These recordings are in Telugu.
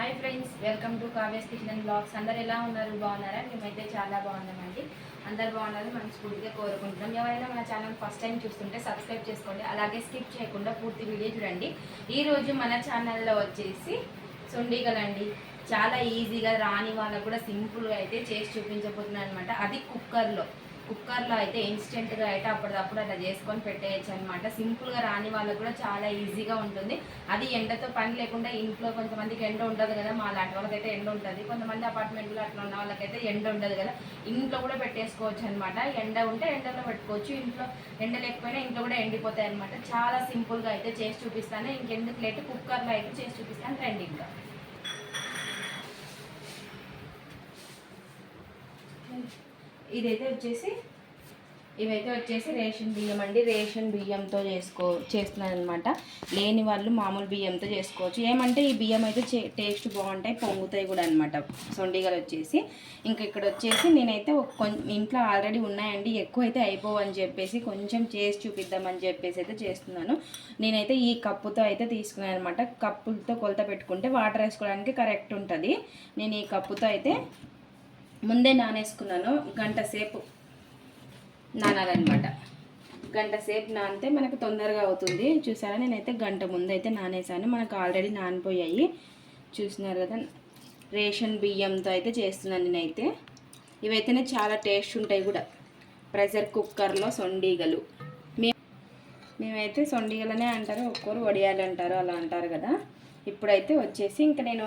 Hi friends welcome to Kavya's kitchen blogs. అందరు ఎలా ఉన్నారు? బాగున్నారా? మేమైతే చాలా బాగున్నామండి. అందరు బాగున్నారు మనస్ఫూర్తిగా కోరుకుంటున్నాం. ఎవరైనా మన ఛానల్ ఫస్ట్ టైం చూస్తుంటే సబ్స్క్రైబ్ చేసుకోండి. అలాగే స్కిప్ చేయకుండా పూర్తి వీడియో చూడండి. ఈరోజు మన ఛానల్లో వచ్చేసి సుండిగలండి. చాలా ఈజీగా రాని వాళ్ళకు కూడా సింపుల్గా అయితే చేసి చూపించబోతున్నాను అనమాట అది కుక్కర్లో. కుక్కర్లో అయితే ఇన్స్టెంట్గా అయితే అప్పటిదప్పుడు అలా చేసుకొని పెట్టేయచ్చు అనమాట సింపుల్గా రాని వాళ్ళకు కూడా చాలా ఈజీగా ఉంటుంది. అది ఎండతో పని లేకుండా ఇంట్లో కొంతమందికి ఎండ ఉండదు కదా మా లాంటి వాళ్ళకైతే ఎండ ఉంటుంది. కొంతమంది అపార్ట్మెంట్లో అట్లా ఉన్న వాళ్ళకైతే ఎండ ఉండదు కదా. ఇంట్లో కూడా పెట్టేసుకోవచ్చు అనమాట ఎండ ఉంటే ఎండలో పెట్టుకోవచ్చు. ఇంట్లో ఎండ లేకపోయినా ఇంట్లో కూడా ఎండిపోతాయి అనమాట చాలా సింపుల్గా అయితే చేసి చూపిస్తాను. ఇంకెందుకు లేట్ కుక్కర్లో అయితే చేసి చూపిస్తాను రండి ఇంకా. ఇదైతే వచ్చేసి ఇవైతే వచ్చేసి రేషన్ బియ్యం అండి. రేషన్ బియ్యంతో చేసుకో చేస్తున్నాను అనమాట లేని వాళ్ళు మామూలు బియ్యంతో చేసుకోవచ్చు. ఏమంటే ఈ బియ్యం అయితే చే- టేస్ట్ బాగుంటాయి పొంగుతాయి కూడా అనమాట. సొండిగలు వచ్చేసి. ఇంకా ఇక్కడ వచ్చేసి నేనైతే ఒక ఇంట్లో ఆల్రెడీ ఉన్నాయండి. ఎక్కువ అయితే అయిపోవని చెప్పేసి కొంచెం చేసి చూపిద్దామని చెప్పేసి అయితే చేస్తున్నాను. నేనైతే ఈ కప్పుతో అయితే తీసుకున్నాను అనమాట. కప్పులతో కొలత పెట్టుకుంటే వాటర్ వేసుకోవడానికి కరెక్ట్ ఉంటుంది. నేను ఈ కప్పుతో అయితే ముందే నానేసుకున్నాను గంట సేపు నానాలన్నమాట. గంట సేపు నానితే మనకు తొందరగా అవుతుంది. చూసారా? నేనైతే గంట ముందు అయితే నానేసాను. మనకు ఆల్రెడీ నానిపోయాయి. చూసినారు కదా? రేషన్ బియ్యంతో అయితే చేస్తున్నాను నేనైతే. ఇవైతేనే చాలా టేస్ట్ ఉంటాయి కూడా. ప్రెషర్ కుక్కర్లో సొండీగలు. మే మేమైతే సొండీగలనే అంటారు ఒక్కొరు వడియాలు అంటారు అలా అంటారు కదా? ఇప్పుడైతే వచ్చేసి ఇంకా నేను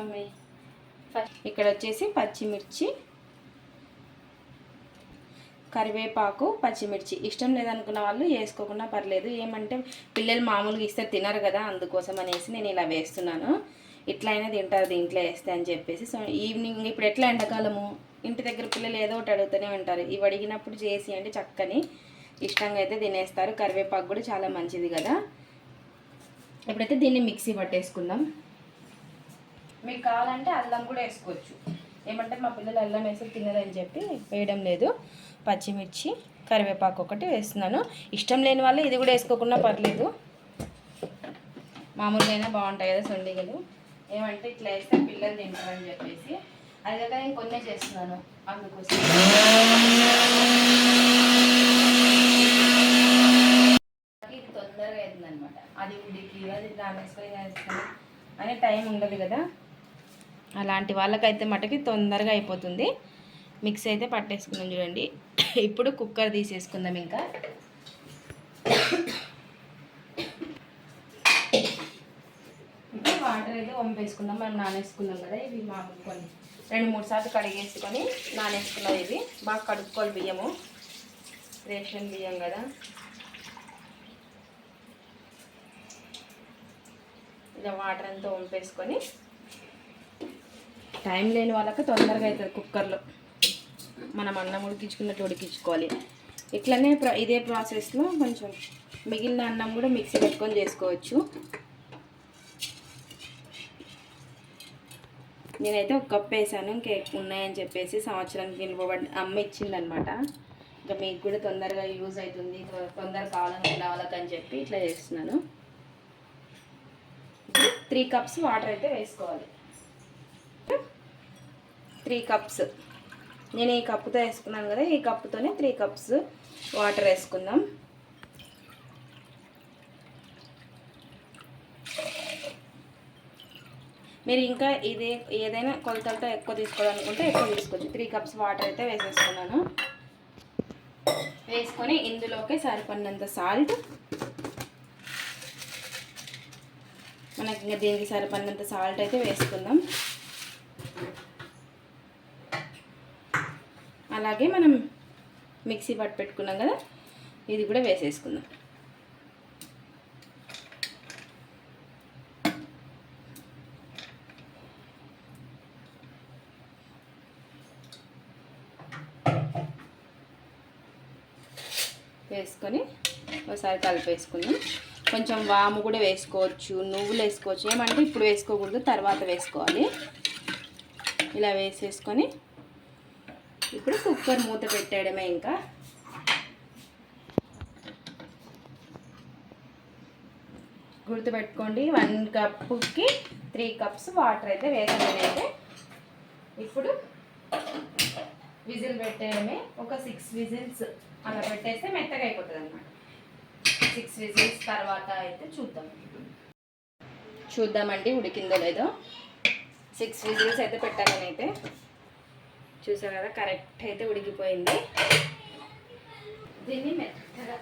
ఫస్ట్ ఇక్కడ వచ్చేసి పచ్చిమిర్చి కరివేపాకు పచ్చిమిర్చి. ఇష్టం లేదనుకున్న వాళ్ళు వేసుకోకుండా పర్లేదు. ఏమంటే పిల్లలు మామూలుగా ఇస్తే తినరు కదా అందుకోసం అనేసి నేను ఇలా వేస్తున్నాను. ఇట్లా అయినా తింటారు దీంట్లో వేస్తే అని చెప్పేసి. సో ఈవినింగ్ ఇప్పుడు ఎట్లా ఎండాకాలము? ఇంటి దగ్గర పిల్లలు ఏదో ఒకటి అడుగుతూనే ఉంటారు. ఇవి అడిగినప్పుడు చేసి అంటే చక్కని ఇష్టంగా అయితే తినేస్తారు. కరివేపాకు కూడా చాలా మంచిది కదా. ఇప్పుడైతే దీన్ని మిక్సీ పట్టేసుకుందాం. మీకు కావాలంటే అల్లం కూడా వేసుకోవచ్చు. ఏమంటే మా పిల్లలు అల్లం వేసి తినదని చెప్పి వేయడం లేదు. పచ్చిమిర్చి కరివేపాకు ఒకటి వేస్తున్నాను. ఇష్టం లేని వాళ్ళు ఇది కూడా వేసుకోకుండా పర్లేదు. మామూలుగా అయినా బాగుంటాయి కదా సొండిగలు. ఏమంటే ఇట్లా వేస్తే పిల్లలు తింటారని చెప్పేసి. అది కాక నేను కొన్నే చేస్తున్నాను అందుకోసం. ఇది తొందరగా అవుతుంది అనమాట అది ఉడికి అది దాని వేసుకొని టైం ఉండదు కదా. అలాంటి వాళ్ళకైతే మటుకి తొందరగా అయిపోతుంది. మిక్స్ అయితే పట్టేసుకుందాం చూడండి. ఇప్పుడు కుక్కర్ తీసేసుకుందాం ఇంకా. ఇప్పుడు వాటర్ అయితే వంపేసుకుందాం. మనం నానేసుకున్నాం కదా ఇవి మాముకొని రెండు మూడు సార్లు కడిగేసుకొని నానేసుకున్నాం ఇవి. బాగా కడుక్కోవాలి బియ్యము. రేషన్ బియ్యం కదా. ఇలా వాటర్ అంతా వంపేసుకొని టైం లేని వాళ్ళకి తొందరగా అవుతుంది కుక్కర్లో. మనం అన్నం ఉడికించుకున్నట్టు ఉడికించుకోవాలి. ఇట్లనే ప్ర- ఇదే ప్రాసెస్లో కొంచెం మిగిలిన అన్నం కూడా మిక్సీ పెట్టుకొని చేసుకోవచ్చు. నేనైతే ఒక కప్ వేసాను ఇంకా ఎక్కువ ఉన్నాయని చెప్పేసి సంవత్సరానికి నిలబడి అమ్మ ఇచ్చిందనమాట ఇంకా మీకు కూడా తొందరగా యూజ్ అవుతుంది తొందరగా కావాలని వాళ్ళకని చెప్పి ఇట్లా చేస్తున్నాను. త్రీ కప్స్ వాటర్ అయితే వేసుకోవాలి. Three cups. నేను ఈ కప్పుతో వేసుకున్నాను కదా ఈ కప్పుతోనే త్రీ కప్స్ వాటర్ వేసుకుందాం. మీరు ఇంకా ఇదే ఏదైనా కొలతలతో ఎక్కువ తీసుకోవాలనుకుంటే ఎక్కువ తీసుకోవచ్చు. త్రీ కప్స్ వాటర్ అయితే వేసేసుకున్నాను. వేసుకొని ఇందులోకి సరిపడినంత సాల్ట్ మనకి ఇంకా దీనికి సరిపడినంత సాల్ట్ అయితే వేసుకుందాం. అలాగే మనం మిక్సీ పట్టు పెట్టుకున్నాం కదా ఇది కూడా వేసేసుకుందాం. వేసుకొని ఒకసారి కలిపేసుకుందాం. కొంచెం వాము కూడా వేసుకోవచ్చు నువ్వులు వేసుకోవచ్చు ఏమంటే ఇప్పుడు వేసుకోకూడదు తర్వాత వేసుకోవాలి. ఇలా వేసేసుకొని ఇప్పుడు కుక్కర్ మూత పెట్టేయడమే ఇంకా. గుర్తుపెట్టుకోండి వన్ కప్పుకి త్రీ కప్స్ వాటర్ అయితే వేసాను అయితే ఇప్పుడు విజిల్ పెట్టేయడమే. ఒక సిక్స్ విజిల్స్ అలా పెట్టేస్తే మెత్తగా అయిపోతుంది అనమాట సిక్స్ విజిల్స్ తర్వాత అయితే చూద్దాం. చూద్దామండి ఉడికిందో లేదో. సిక్స్ విజిల్స్ అయితే పెట్టాలని అయితే చూసారు కదా కరెక్ట్ అయితే ఉడికిపోయింది. దీన్ని మెత్తగా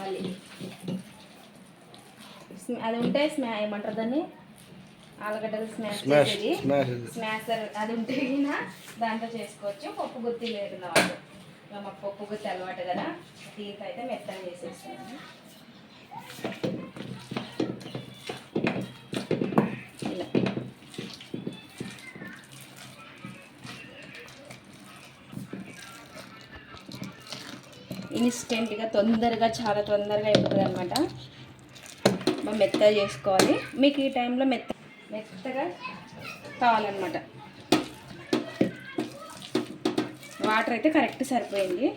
మళ్ళీ. అది ఉంటే స్మా ఏమంటారు దాన్ని? ఆలుగడ్డలు స్మాష్ చేసేది. స్మాష్ స్మాషర్ అది ఉంటే దాంట్లో చేసుకోవచ్చు. పప్పు గుత్తి లేదు వాళ్ళు మాకు పప్పు గుత్తి అలవాటు కదా దీంతో అయితే మెత్తగా చేసేస్తున్నాను. ఇన్స్టెంట్గా తొందరగా చాలా తొందరగా అయిపోతుంది అనమాట మెత్తగా చేసుకోవాలి. మీకు ఈ టైంలో మెత్త మెత్తగా కావాలన్నమాట. వాటర్ అయితే కరెక్ట్ సరిపోయింది.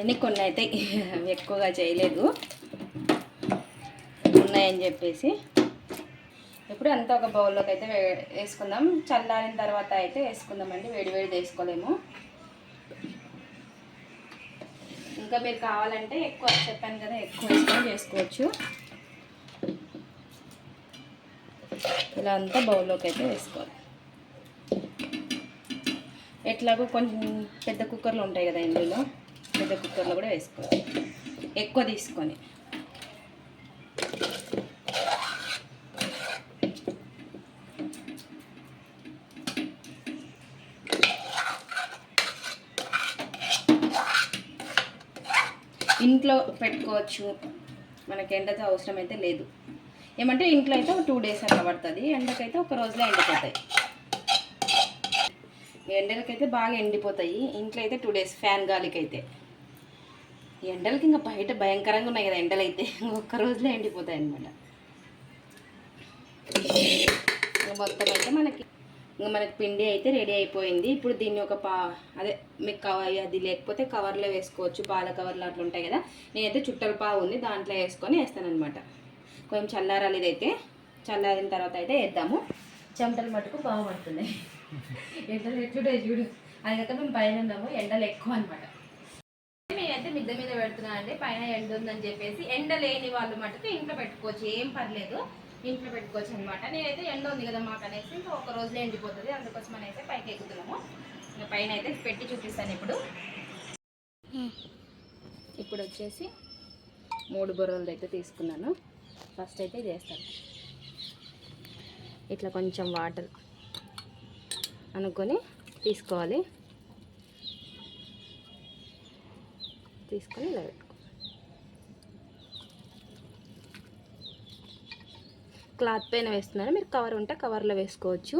ఎన్ని కొన్ని అయితే ఎక్కువగా చేయలేదు. ఉన్నాయని చెప్పేసి. ఇప్పుడు అంతా ఒక బౌల్లోకి అయితే వేసుకుందాం. చల్లారిన తర్వాత అయితే వేసుకుందామండి. వేడి వేడి వేసుకోలేము. ఇంకా మీరు కావాలంటే ఎక్కువ చెప్పాను కదా ఎక్కువ వేసుకొని చేసుకోవచ్చు ఇలా అంతా బౌల్లోకి అయితే వేసుకోవాలి. ఎట్లాగో కొంచెం పెద్ద కుక్కర్లు ఉంటాయి కదా ఇందులో. పెద్ద కుక్కర్లో కూడా వేసుకోవాలి ఎక్కువ తీసుకొని. ఇంట్లో పెట్టుకోవచ్చు. మనకి ఎండతో అవసరం అయితే లేదు. ఏమంటే ఇంట్లో అయితే ఒక టూ డేస్ అట్లా పడుతుంది. ఎండకైతే ఒక రోజులో ఎండిపోతాయి. ఎండలకైతే బాగా ఎండిపోతాయి. ఇంట్లో అయితే టూ డేస్ ఫ్యాన్ గాలికైతే. ఎండలకి ఇంకా బయట భయంకరంగా ఉన్నాయి కదా ఎండలు అయితే ఒక్క రోజులో ఎండిపోతాయి అనమాట మొత్తం అయితే మనకి ఇంకా మనకి పిండి అయితే రెడీ అయిపోయింది. ఇప్పుడు దీన్ని ఒక పా అదే మీకు కవర్ అది లేకపోతే కవర్లో వేసుకోవచ్చు. పాల కవర్లు అట్లా ఉంటాయి కదా. నేనైతే చుట్టల పావు ఉంది. దాంట్లో వేసుకొని వేస్తాను అనమాట కొంచెం చల్లారాలి ఇదైతే. చల్లారిన తర్వాత అయితే వేద్దాము. చెమటలు మటుకు బాగా పడుతున్నాయి. ఎండలు ఎట్లుంటాయి చూడు. అది కాక మేము పైన ఉన్నాము. ఎండలు ఎక్కువ అనమాట నేనైతే మిద్దె మీద పెడుతున్నా అండి. పైన ఎండ ఉందని చెప్పేసి ఎండ లేని వాళ్ళు మటుకు ఇంట్లో పెట్టుకోవచ్చు. ఏం పర్లేదు. ఇంట్లో పెట్టుకోవచ్చు అనమాట నేనైతే ఎండ ఉంది కదా మాకు అనేసి ఇంకా ఒక రోజులో ఎండిపోతుంది. అందుకోసం అయితే పైకి ఎక్కుతున్నాము. ఇంకా పైన అయితే పెట్టి చూపిస్తాను ఇప్పుడు. ఇప్పుడు వచ్చేసి మూడు బొర్రలు అయితే తీసుకున్నాను. ఫస్ట్ అయితే ఇది ఇట్లా కొంచెం వాటర్ అనుకొని తీసుకోవాలి. తీసుకొని ఇలా క్లాత్ పైన వేస్తున్నాను మీరు కవర్ ఉంటే కవర్లో వేసుకోవచ్చు.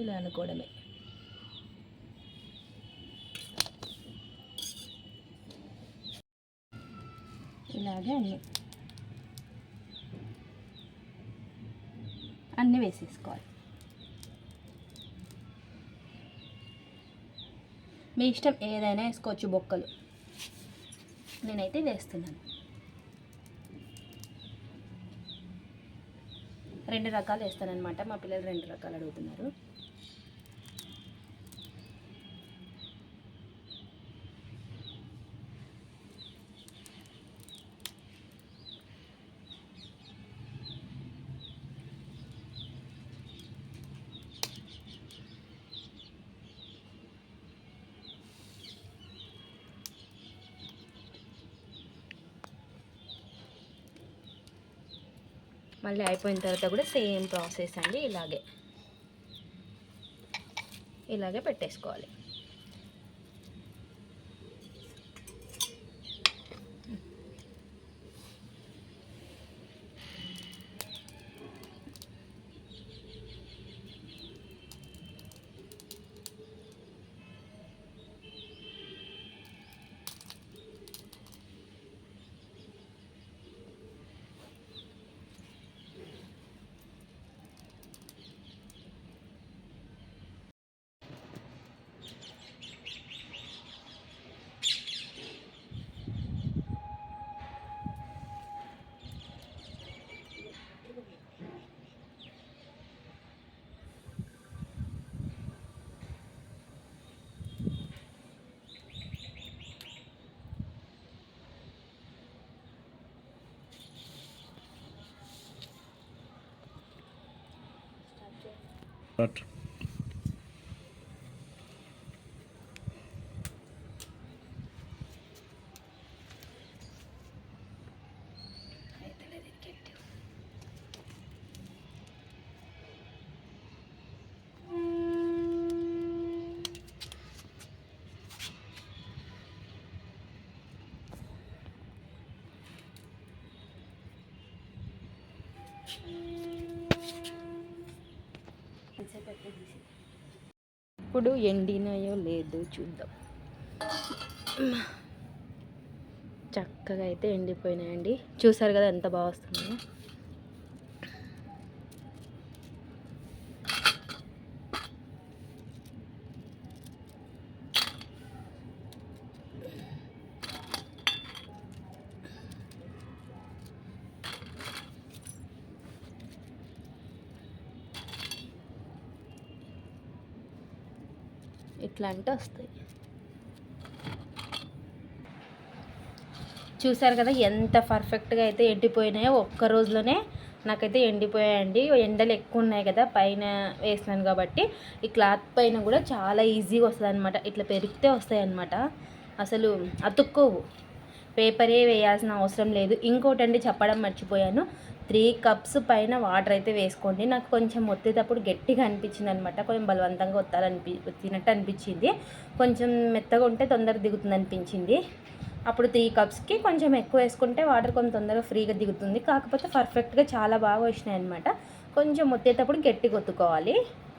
ఇలా అనుకోవడమే. ఇలాగే అన్నీ. అన్నీ వేసేసుకోవాలి. మీ ఇష్టం ఏదైనా వేసుకోవచ్చు బొక్కలు. నేనైతే వేస్తున్నాను. రెండు రకాలు వేస్తానన్నమాట. మా పిల్లలు రెండు రకాలు అడుగుతున్నారు. మళ్ళీ అయిపోయిన తర్వాత కూడా సేమ్ ప్రాసెస్ అండి ఇలాగే. ఇలాగే పెట్టేసుకోవాలి. পাট Thank mm -hmm. you. ఇప్పుడు ఎండినాయో లేదో చూద్దాం. చక్కగా అయితే ఎండిపోయినాయండి. చూసారు కదా ఎంత బాగా వస్తుందో ఇట్లా అంటే వస్తాయి. చూసారు కదా ఎంత పర్ఫెక్ట్గా అయితే ఎండిపోయినాయో ఒక్క రోజులోనే నాకైతే ఎండిపోయాయండి. ఎండలు ఎక్కువ ఉన్నాయి కదా పైన వేసినాను కాబట్టి. ఈ క్లాత్ పైన కూడా చాలా ఈజీగా వస్తుంది అనమాట ఇట్లా పెరిగితే వస్తాయి అనమాట అసలు అతుక్కోవు. పేపరే వేయాల్సిన అవసరం లేదు. ఇంకోటి అండి చెప్పడం మర్చిపోయాను. త్రీ కప్స్ పైన వాటర్ అయితే వేసుకోండి. నాకు కొంచెం ఒత్తేటప్పుడు గట్టిగా అనిపించింది అనమాట కొంచెం బలవంతంగా ఒత్తాలనిపి ఒత్తినట్టు అనిపించింది. కొంచెం మెత్తగా ఉంటే తొందర దిగుతుంది అనిపించింది. అప్పుడు త్రీ కప్స్కి కొంచెం ఎక్కువ వేసుకుంటే వాటర్ కొంచెం తొందరగా ఫ్రీగా దిగుతుంది. కాకపోతే పర్ఫెక్ట్గా చాలా బాగా వచ్చినాయి అనమాట కొంచెం ఒత్తేటప్పుడు గట్టిగా ఒత్తుకోవాలి.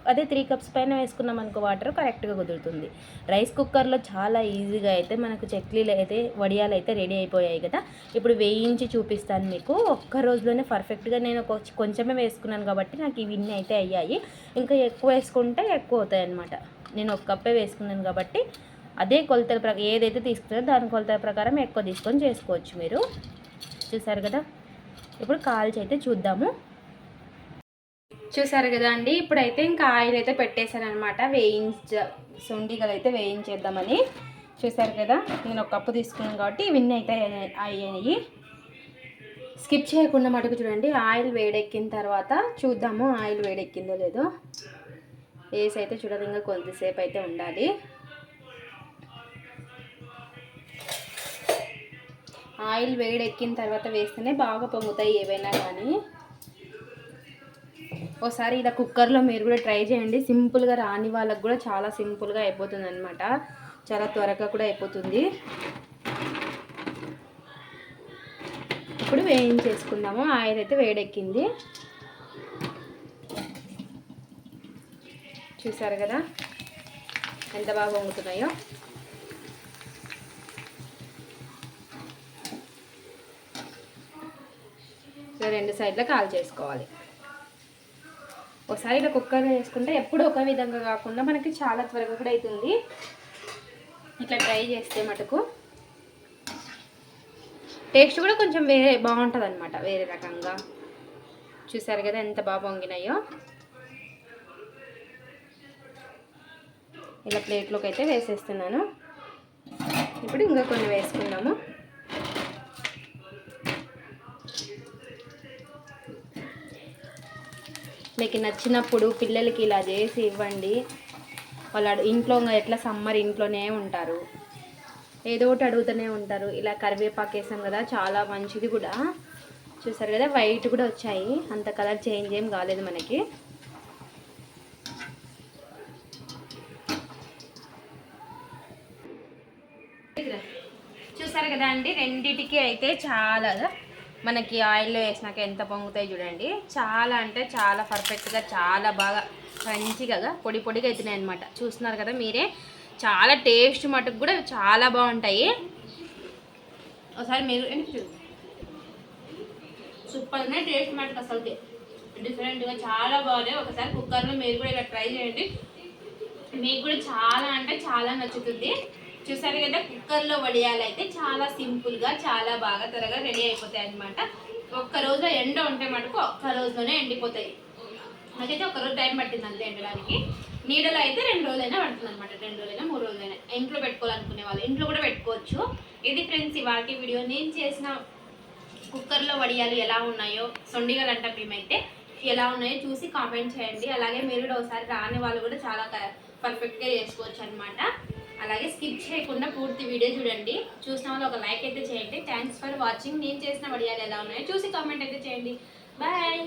అదే త్రీ కప్స్ పైన వేసుకున్నాం అనుకో వాటర్ కరెక్ట్గా కుదురుతుంది. రైస్ కుక్కర్లో చాలా ఈజీగా అయితే మనకు చక్లీలు అయితే వడియాలు అయితే రెడీ అయిపోయాయి కదా. ఇప్పుడు వేయించి చూపిస్తాను మీకు. ఒక్క రోజులోనే పర్ఫెక్ట్గా నేను కొంచెమే వేసుకున్నాను కాబట్టి నాకు ఇవన్నీ అయితే అయ్యాయి. ఇంకా ఎక్కువ వేసుకుంటే ఎక్కువ అవుతాయి అనమాట నేను ఒక కప్పే వేసుకున్నాను కాబట్టి అదే కొలతల ప్రకారం ఏదైతే తీసుకున్నారో దాని కొలతల ప్రకారం ఎక్కువ తీసుకొని చేసుకోవచ్చు మీరు. చూసారు కదా? ఇప్పుడు కాల్చి అయితే చూద్దాము. చూసారు కదా అండి ఇప్పుడైతే ఇంకా ఆయిల్ అయితే పెట్టేశాను అనమాట వేయించ సుండిగలు అయితే వేయించేద్దామని. చూసారు కదా నేను ఒక కప్పు తీసుకున్నాను కాబట్టి ఇవన్నీ అయితే అయ్యాయి. స్కిప్ చేయకుండా మటుకు చూడండి ఆయిల్ వేడెక్కిన తర్వాత చూద్దాము ఆయిల్ వేడెక్కిందో లేదో. వేసి అయితే చూడదంగా ఇంకా కొద్దిసేపు అయితే ఉండాలి. ఆయిల్ వేడెక్కిన తర్వాత వేస్తేనే బాగా పొంగుతాయి ఏవైనా కానీ. ఒకసారి ఇలా కుక్కర్లో మీరు కూడా ట్రై చేయండి. సింపుల్గా రాని వాళ్ళకు కూడా చాలా సింపుల్గా అయిపోతుంది అనమాట చాలా త్వరగా కూడా అయిపోతుంది. ఇప్పుడు వేయించేసుకుందాము. ఆయిల్ అయితే వేడెక్కింది. చూసారు కదా ఎంత బాగా వంగుతున్నాయో. రెండు సైడ్లో కాల్ చేసుకోవాలి. ఒకసారి ఇలా కుక్కర్ వేసుకుంటే ఎప్పుడు ఒక విధంగా కాకుండా మనకి చాలా త్వరగా కూడా అవుతుంది ఇట్లా ట్రై చేస్తే మటుకు. టేస్ట్ కూడా కొంచెం వేరే బాగుంటుంది అనమాట వేరే రకంగా. చూసారు కదా ఎంత బాగా పొంగినాయో ఇలా ప్లేట్లోకి అయితే వేసేస్తున్నాను. ఇప్పుడు ఇంకా కొన్ని వేసుకున్నాము మీకు నచ్చినప్పుడు పిల్లలకి ఇలా చేసి ఇవ్వండి. వాళ్ళు ఇంట్లో ఎట్లా సమ్మర్ ఇంట్లోనే ఉంటారు. ఏదో ఒకటి అడుగుతూనే ఉంటారు. ఇలా కరివేపాకు వేసాం కదా చాలా మంచిది కూడా. చూసారు కదా వైట్ కూడా వచ్చాయి. అంత కలర్ చేంజ్ ఏం కాలేదు మనకి. చూసారు కదా అండి రెండిటికి అయితే చాలా మనకి ఆయిల్లో వేసినాక ఎంత పొంగుతాయి చూడండి. చాలా అంటే చాలా పర్ఫెక్ట్గా చాలా బాగా మంచిగా పొడి పొడిగా అవుతున్నాయి అనమాట చూస్తున్నారు కదా మీరే? చాలా టేస్ట్ మటుకు కూడా చాలా బాగుంటాయి. ఒకసారి మీరు సూపర్ ఉన్నాయి టేస్ట్ మటుకు అసలుకి డిఫరెంట్గా చాలా బాగున్నాయి. ఒకసారి కుక్కర్లో మీరు కూడా ఇలా ట్రై చేయండి. మీకు కూడా చాలా అంటే చాలా నచ్చుతుంది. చూసారు కదా కుక్కర్లో వడియాలు అయితే చాలా సింపుల్గా చాలా బాగా త్వరగా రెడీ అయిపోతాయి అనమాట ఒక్క రోజులో ఎండ ఉంటే మటుకు ఒక్క రోజులోనే ఎండిపోతాయి. నాకైతే ఒక రోజు టైం పట్టింది అంతే ఎండడానికి. నీడలో అయితే రెండు రోజులైనా పడుతుంది అనమాట రెండు రోజులైనా మూడు రోజులైనా. ఇంట్లో పెట్టుకోవాలనుకునే వాళ్ళు ఇంట్లో కూడా పెట్టుకోవచ్చు. ఇది ఫ్రెండ్స్ ఇవాళ వీడియో. నేను చేసిన కుక్కర్లో వడియాలు ఎలా ఉన్నాయో సొండిగలు అంటాం మేమైతే ఎలా ఉన్నాయో చూసి కామెంట్ చేయండి. అలాగే మీరు కూడా ఒకసారి రాని వాళ్ళు కూడా చాలా పర్ఫెక్ట్గా చేసుకోవచ్చు అనమాట అలాగే స్కిప్ చేయకుండా పూర్తి వీడియో చూడండి. చూసిన వాళ్ళు ఒక లైక్ అయితే చేయండి. థ్యాంక్స్ ఫర్ వాచింగ్ నేను చేసిన వడియాలు ఎలా ఉన్నాయో చూసి కామెంట్ అయితే చేయండి. బాయ్